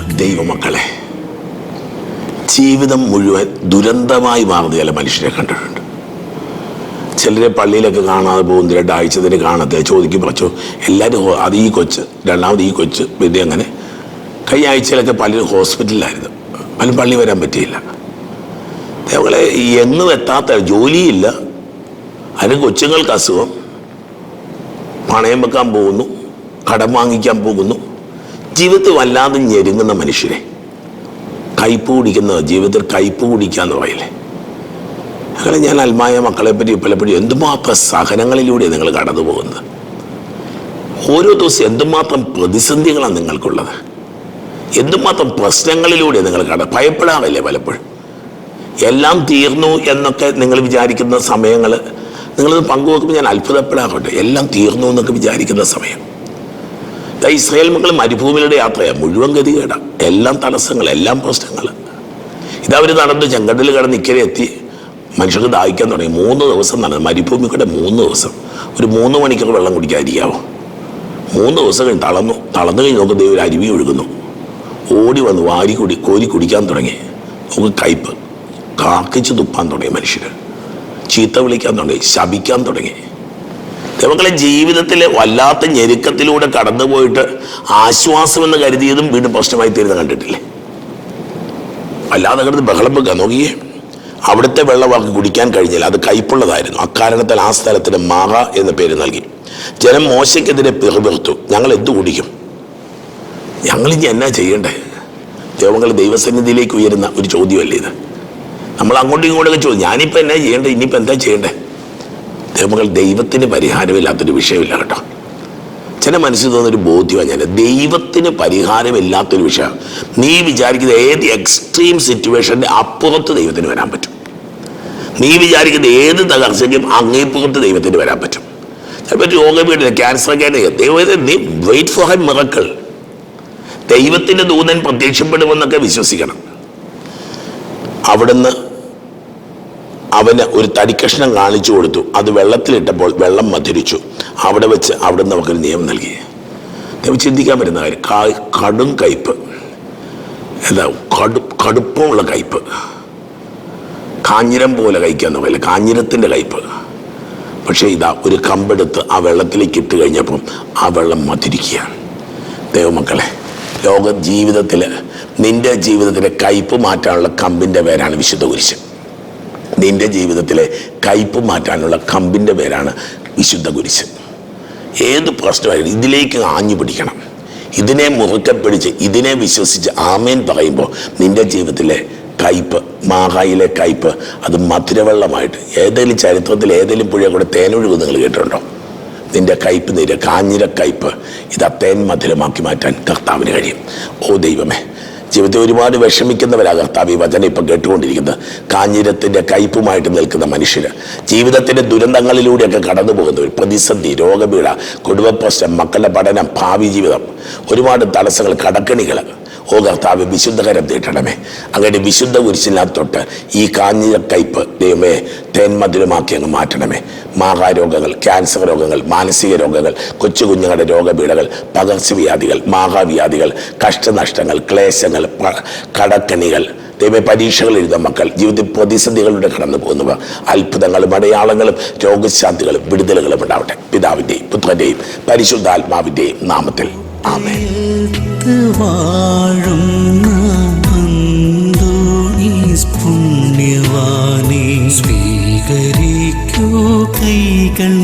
ദൈവമക്കളെ ജീവിതം മുഴുവൻ ദുരന്തമായി മാറുന്ന ചില മനുഷ്യരെ കണ്ടിട്ടുണ്ട്. ചിലരെ പള്ളിയിലൊക്കെ കാണാതെ പോകുന്ന രണ്ടാഴ്ചത്തിന് കാണത്തെ ചോദിക്കും പറച്ചു എല്ലാവരും അത് ഈ കൊച്ച് രണ്ടാമത് ഈ കൊച്ച് പിന്നെ അങ്ങനെ കഴിഞ്ഞ ആഴ്ചയിലൊക്കെ പലരും ഹോസ്പിറ്റലിലായിരുന്നു. പലരും പള്ളി വരാൻ പറ്റിയില്ല. അതേപോലെ എങ്ങും എത്താത്ത ജോലിയില്ല. അതിന് കൊച്ചുങ്ങൾക്ക് അസുഖം. പണയം വെക്കാൻ പോകുന്നു. കടം വാങ്ങിക്കാൻ പോകുന്നു. ജീവിതത്തിൽ വല്ലാതെ ഞെരുങ്ങുന്ന മനുഷ്യരെ. കയ്പ് കുടിക്കുന്ന ജീവിതത്തിൽ കയ്പ് കുടിക്കാന്ന് പറയില്ലേ? അങ്ങനെ ഞാൻ അൽമായ മക്കളെപ്പറ്റി പലപ്പോഴും എന്തുമാത്രം സഹനങ്ങളിലൂടെ നിങ്ങൾ കടന്നു പോകുന്നത് ഓരോ ദിവസം എന്തുമാത്രം പ്രതിസന്ധികളാണ് നിങ്ങൾക്കുള്ളത്? എന്തുമാത്രം പ്രശ്നങ്ങളിലൂടെ നിങ്ങൾ കട ഭയപ്പെടാറില്ലേ പലപ്പോഴും? എല്ലാം തീർന്നു എന്നൊക്കെ നിങ്ങൾ വിചാരിക്കുന്ന സമയങ്ങൾ നിങ്ങളത് പങ്കുവെക്കുമ്പോൾ ഞാൻ അത്ഭുതപ്പെടാറുണ്ട്. എല്ലാം തീർന്നു എന്നൊക്കെ വിചാരിക്കുന്ന സമയം. ഇസ്രായേൽ മക്കൾ മരുഭൂമിയുടെ യാത്രയാണ് മുഴുവൻ ഗതികേട. എല്ലാം തടസ്സങ്ങൾ എല്ലാം പ്രശ്നങ്ങൾ ഇതവർ നടന്ന് ചെങ്കടൽ കിടന്ന് ഇക്കരെ എത്തി. മനുഷ്യർക്ക് ദാഹിക്കാൻ തുടങ്ങി. മൂന്ന് ദിവസം നടന്നു മരുഭൂമി കൂടെ മൂന്ന് ദിവസം. ഒരു മൂന്ന് മണിക്കൂർ വെള്ളം കുടിക്കാതിരിക്കാവോ? മൂന്ന് ദിവസം കഴിഞ്ഞ് തളർന്നു. തളർന്നു കഴിഞ്ഞ് നോക്കും ദൈവം ഒരു അരുവി ഒഴുകുന്നു. ഓടി വന്ന് വാരി കുടി കോരി കുടിക്കാൻ തുടങ്ങി. നമുക്ക് കയ്പ്. കാക്കിച്ച് തുപ്പാൻ തുടങ്ങി മനുഷ്യർ ചീത്ത വിളിക്കാൻ തുടങ്ങി. ശപിക്കാൻ തുടങ്ങി. ദൈവങ്ങളെ ജീവിതത്തിലെ വല്ലാത്ത ഞെരുക്കത്തിലൂടെ കടന്നുപോയിട്ട് ആശ്വാസമെന്ന് കരുതിയതും വീണ്ടും പ്രശ്നമായി തീരുന്ന കണ്ടിട്ടില്ലേ? അല്ലാതെ കിടന്ന് ബഹളം വെക്കാൻ നോക്കിയേ. അവിടുത്തെ വെള്ളം അവർക്ക് കുടിക്കാൻ കഴിഞ്ഞില്ല. അത് കയ്പുള്ളതായിരുന്നു. അക്കാരണത്താൽ ആ സ്ഥലത്തിന് മാറ എന്ന പേര് നൽകി. ജനം മോശയ്ക്കെതിരെ പിറുപിറുത്തു. ഞങ്ങൾ എന്ത് കുടിക്കും? ഞങ്ങൾ ഇനി എന്നാ ചെയ്യണ്ടേ? ദൈവങ്ങൾ ദൈവസന്നിധിയിലേക്ക് ഉയരുന്ന ഒരു ചോദ്യമല്ലേ ഇത്? നമ്മൾ അങ്ങോട്ടും ഇങ്ങോട്ടൊക്കെ ചോദിച്ചു. ഞാനിപ്പോൾ എന്നാ ചെയ്യേണ്ടത് ഇനിയിപ്പോൾ എന്താ ചെയ്യണ്ടേ? ദൈവങ്ങൾ ദൈവത്തിന് പരിഹാരമില്ലാത്തൊരു വിഷയമില്ല കേട്ടോ. ചില മനസ്സിൽ തോന്നുന്നൊരു ബോധ്യമാണ് ഞാൻ ദൈവത്തിന് പരിഹാരമില്ലാത്തൊരു വിഷയം നീ വിചാരിക്കുന്ന ഏത് എക്സ്ട്രീം സിറ്റുവേഷന്റെ അപ്പുറത്ത് ദൈവത്തിന് വരാൻ പറ്റും. നീ വിചാരിക്കുന്ന ഏത് തകർച്ചയ്ക്കും അങ്ങേപ്പുറത്ത് ദൈവത്തിന് വരാൻ പറ്റും. ചിലപ്പോൾ രോഗപീഠന ക്യാൻസർ ഒക്കെ ദൈവം നീ വെയിറ്റ് ഫോർ ഹൈ മിറക്കൾ ദൈവത്തിന്റെ ദൂതൻ പ്രത്യക്ഷപ്പെടുമെന്നൊക്കെ വിശ്വസിക്കണം. അവിടുന്ന് അവന് ഒരു തടിക്കഷ്ണം കാണിച്ചു കൊടുത്തു. അത് വെള്ളത്തിലിട്ടപ്പോൾ വെള്ളം മധുരിച്ചു. അവിടെ വെച്ച് അവിടെ നിന്ന് നമുക്കൊരു നിയമം നൽകി. നമുക്ക് ചിന്തിക്കാൻ പറ്റുന്ന കാര്യം കടും കയ്പ് എന്താ കടു കടുപ്പമുള്ള കയ്പ് കാഞ്ഞിരം പോലെ കഴിക്കാന്ന് പറയില്ല കാഞ്ഞിരത്തിന്റെ കയ്പ് പക്ഷേ ഇതാ ഒരു കമ്പെടുത്ത് ആ വെള്ളത്തിലേക്ക് ഇട്ട് കഴിഞ്ഞപ്പം ആ വെള്ളം മധുരിക്കുകയാണ്. ദൈവമക്കളെ ലോക ജീവിതത്തിൽ നിന്റെ ജീവിതത്തിലെ കയ്പ് മാറ്റാനുള്ള കമ്പിന്റെ പേരാണ് വിശുദ്ധ കുരിശ്. നിന്റെ ജീവിതത്തിലെ കയ്പ് മാറ്റാനുള്ള കമ്പിന്റെ പേരാണ് വിശുദ്ധ കുരിശ്. ഏത് പ്രശ്നമായാലും ഇതിലേക്ക് ആഞ്ഞു പിടിക്കണം. ഇതിനെ മുറുക്കെ പിടിച്ച് ഇതിനെ വിശ്വസിച്ച് ആമേൻ പറയുമ്പോൾ നിന്റെ ജീവിതത്തിലെ കയ്പ് മാഹായിലെ കയ്പ് അത് മധുരവെള്ളമായിട്ട് ഏതെങ്കിലും ചരിത്രത്തിൽ ഏതെങ്കിലും പുഴ കൂടെ തേനൊഴുകും നിങ്ങൾ കേട്ടിട്ടുണ്ടോ? നിന്റെ കയ്പ് നീര് കാഞ്ഞിര കയ്പ് ഇത് തേൻ മധുരമാക്കി മാറ്റാൻ കർത്താവിന് കഴിയും. ഓ ദൈവമേ ജീവിതത്തിൽ ഒരുപാട് വിഷമിക്കുന്നവരാ കർത്താവ് ഈ വചനം ഇപ്പം കേട്ടുകൊണ്ടിരിക്കുന്നത്. കാഞ്ഞിരത്തിന്റെ കയ്പുമായിട്ട് നിൽക്കുന്ന മനുഷ്യർ ജീവിതത്തിന്റെ ദുരന്തങ്ങളിലൂടെയൊക്കെ കടന്നു പോകുന്നവർ പ്രതിസന്ധി രോഗപീഠ കുടുംബ പ്രശ്നം മക്കളുടെ പഠനം ഭാവി ജീവിതം. ഒരുപാട് തടസ്സങ്ങൾ കടക്കണികൾ ഓ കർത്താവ് വിശുദ്ധ കരം തീട്ടണമേ അങ്ങയുടെ വിശുദ്ധ കുരിശിനകത്തൊട്ട് ഈ കാഞ്ഞ കയ്പ് ദൈവമേ തേന്മധുരമാക്കി അങ്ങ് മാറ്റണമേ. മാഹാരോഗങ്ങൾ ക്യാൻസർ രോഗങ്ങൾ മാനസിക രോഗങ്ങൾ കൊച്ചു കുഞ്ഞുങ്ങളുടെ രോഗപീഠകൾ പകർച്ചവ്യാധികൾ മാഹാവ്യാധികൾ കഷ്ടനഷ്ടങ്ങൾ ക്ലേശങ്ങൾ കടക്കണികൾ. ദൈവ പരീക്ഷകൾ എഴുതുന്ന മക്കൾ. ജീവിതത്തിൽ പ്രതിസന്ധികളിലൂടെ കടന്നു പോകുന്നവർ അത്ഭുതങ്ങളും അടയാളങ്ങളും രോഗശാന്തികളും വിടുതലുകളും ഉണ്ടാവട്ടെ. പിതാവിന്റെയും പുത്രന്റെയും പരിശുദ്ധാത്മാവിന്റെയും നാമത്തിൽ. വാഴുന്ന പുണ്യവാനെ സ്വീകരിക്കൂ കൈകൾ